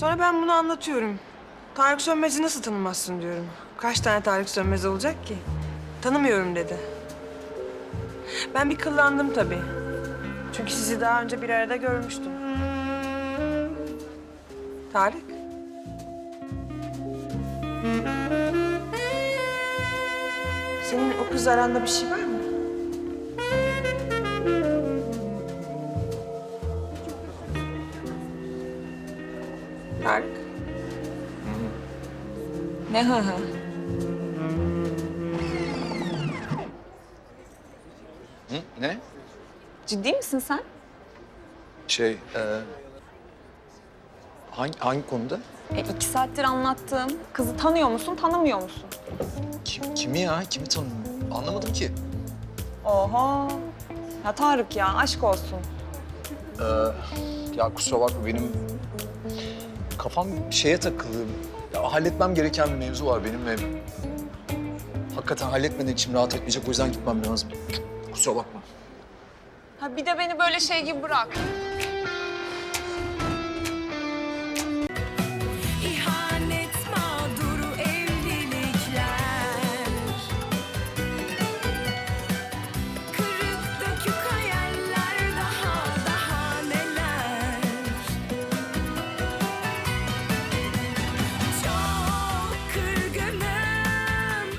Sonra ben bunu anlatıyorum. Tarık Sönmez'i nasıl tanımazsın diyorum. Kaç tane Tarık Sönmez olacak ki? Tanımıyorum dedi. Ben bir kıllandım tabii. Çünkü sizi daha önce bir arada görmüştüm. Tarık? Senin o kız aranda bir şey var mı? Tarık? Ne hı hı? Hı? Ne? Ciddi misin sen? Şey, e, hangi, hangi konuda? E, iki saattir anlattığım kızı tanıyor musun, tanımıyor musun? Kim, kimi ya? Kimi tanıyorum? Anlamadım ki. Oho. Ya Tarık ya, aşk olsun. Ee, ya kusura bakma benim kafam şeye takıldı. Ya, halletmem gereken bir mevzu var benim ve hakikaten halletmeden içim rahat etmeyecek. O yüzden gitmem lazım. Kusura bakma. Ha bir de beni böyle şey gibi bırak.